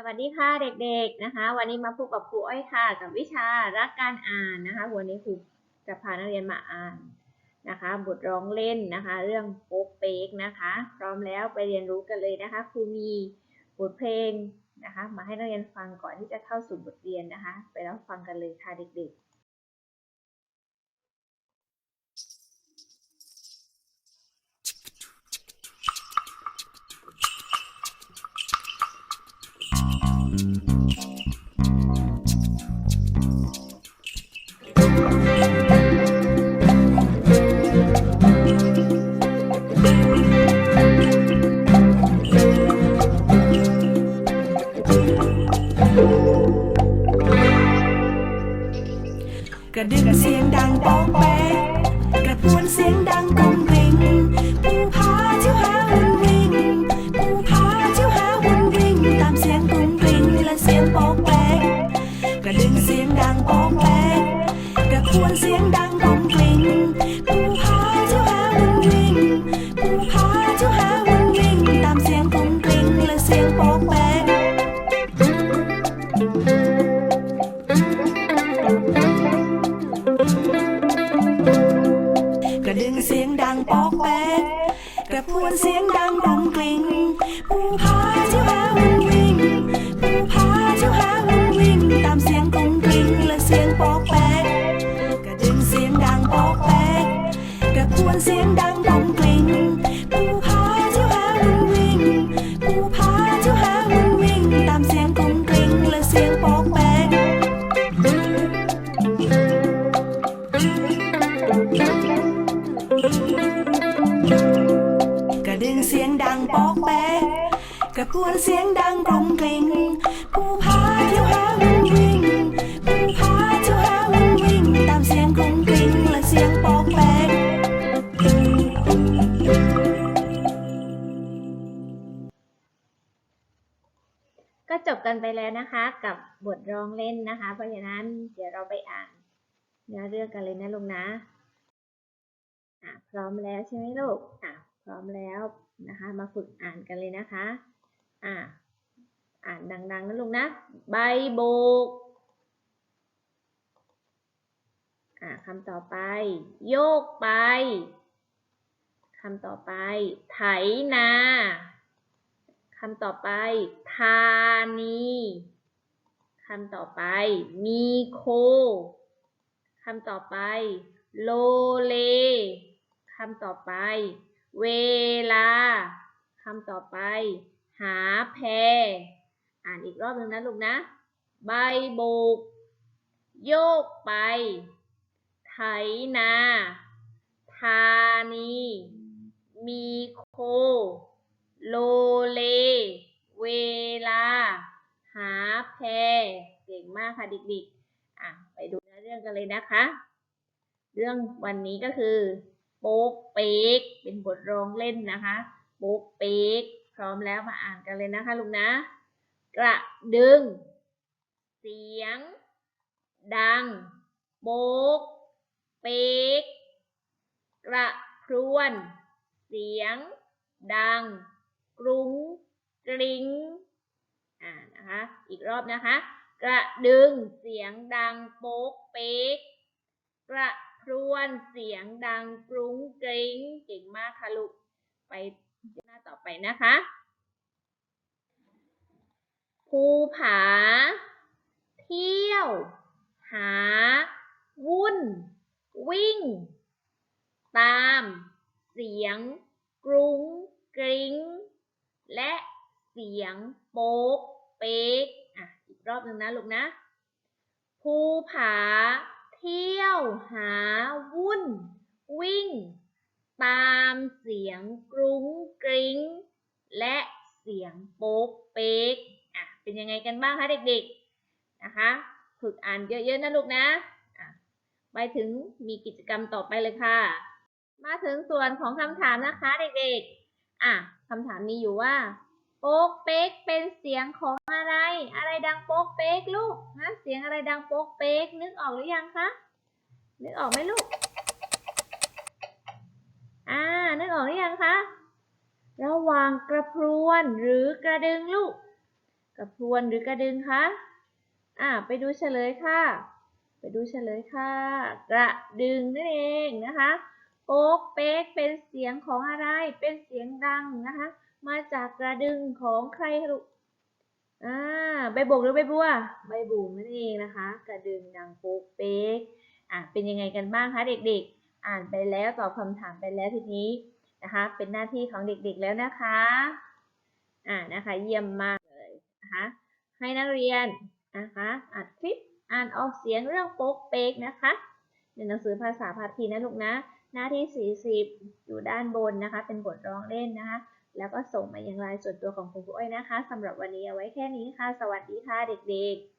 สวัสดีค่ะเด็กๆนะคะ วันนี้มาพบกับครูอ้อยค่ะ กับวิชารักการอ่านนะคะ วันนี้ครูจะพานักเรียนมาอ่านนะคะ บทร้องเล่นนะคะ เรื่องโป๊กเป๊กนะคะ พร้อมแล้วไปเรียนรู้กันเลยนะคะครูมีบทเพลงนะคะ มาให้นักเรียนฟังก่อนที่จะเข้าสู่บทเรียนนะคะ ไปรับฟังกันเลยค่ะเด็กๆ กระดึงเสียงดังโป๊กแป๊กกระพวนเสียงดังกง ระดึงเสียงดังโป๊กแป๊กระพวนเสียงดังกงกริ่งปูพาเจ้าหาวนวิ่งปูพาเจ้าหาวนวิ่งตามเสียงกงกริ่งและเสียงโป๊กแป๊กระดึงเสียงดังปอกแป๊กระพวนเสียงดังกรองกลิ่งปูพาเจ้าหา เสียงดังกรองกลิ่งปูพาเจ้าหาวุ่นวิ่งปูพาเจ้าหาวุ่นวิ่ง ตามเสียงกรองกลิ่งและเสียงปอกแป๊กระดึงเสียงดังปอกแป๊กกระพวนเสียงดังกรมกลิ่ง จบกันไปแล้วนะคะ กับบทร้องเล่นนะคะ เพราะฉะนั้นเดี๋ยวเราไปอ่านเนื้อเรื่องกันเลยนะลุงนะอะพร้อมแล้วใช่ไหมลูกอะพร้อมแล้วนะคะ มาฝึกอ่านกันเลยนะคะอะอ่านดังๆนะลุงนะ ใบโบกอะคำต่อไป โยกไปคำต่อไป ไถนาำต่อไปธานีคำต่อไป มีโคคำต่อไป โลเลคำต่อไป เวลาคำต่อไป หาแพอ่านอีกรอบหนึ่งนะลูกนะ ใบโบก โยกไป ไถนา ธานี มีโค โลเล เวลา หาแพเก่งมากค่ะเด็กๆอะไปดูเรื่องกันเลยนะคะ เรื่องวันนี้ก็คือ โป๊กเป๊กเป็นบทร้องเล่นนะคะ โป๊กเป๊กพร้อมแล้วมาอ่านกันเลยนะคะลูกนะ กระดึง เสียง ดัง โป๊กเป๊กกระพรวน เสียง ดัง รุ้งกริ้งอ่านะคะ อีกรอบนะคะ กระดึงเสียงดังโป๊กเป๊ก กระพรวนเสียงดังกรุ้งกริ้งเก่งมากค่ะลูก ไปหน้าต่อไปนะคะภูผา เที่ยว หา วุ่น วิ่ง ตาม เสียง กรุ้งกริ้ง และเสียงโป๊กเป๊กอะอีกรอบหนึ่งนะลูกนะ ภูผา เที่ยวหาวุ่น วิ่ง ตามเสียงกรุ้งกริ้ง และเสียงโป๊กเป๊กอะเป็นยังไงกันบ้างคะเด็กๆนะคะฝึกอ่านเยอะๆนะลูกนะอะไปถึงมีกิจกรรมต่อไปเลยค่ะ มาถึงส่วนของคำถามนะคะเด็กๆ อะคำถามมีอยู่ว่า โป๊กเป๊กเป็นเสียงของอะไร อะไรดังโป๊กเป๊กลูกฮะเสียงอะไรดังโป๊กเป๊กนึกออกหรือยังคะนึกออกไหมลูก อ่า นึกออกหรือยังคะ ระหว่างกระพรวนหรือกระดึงลูก กระพรวนหรือกระดึงคะ อ่า ไปดูเฉลยค่ะ ไปดูเฉลยค่ะ กระดึงนั่นเองนะคะ โป๊กเป๊กเป็นเสียงของอะไร เป็นเสียงดังนะคะ มาจากกระดึงของใครลูกอ่าใบบกหรือใบบัว ใบบุ๋มนั่นเองนะคะ กระดึงดังโป๊กเป๊กอะเป็นยังไงกันบ้างคะเด็กๆ อ่านไปแล้วตอบคำถามไปแล้วทีนี้นะคะ เป็นหน้าที่ของเด็กๆแล้วนะคะอ่านะคะ เยี่ยมมากเลยนะคะให้นักเรียนนะคะอัดคลิปอ่านออกเสียงเรื่องโป๊กเป๊กนะคะในหนังสือภาษาพาทีนะลูกนะ หน้าที่ 40 อยู่ด้านบนนะคะ เป็นบทร้องเล่นนะคะ แล้วก็ส่งมายังไลน์ส่วนตัวของคุณครูอ้อยนะคะสำหรับวันนี้เอาไว้แค่นี้ค่ะ สวัสดีค่ะเด็กๆ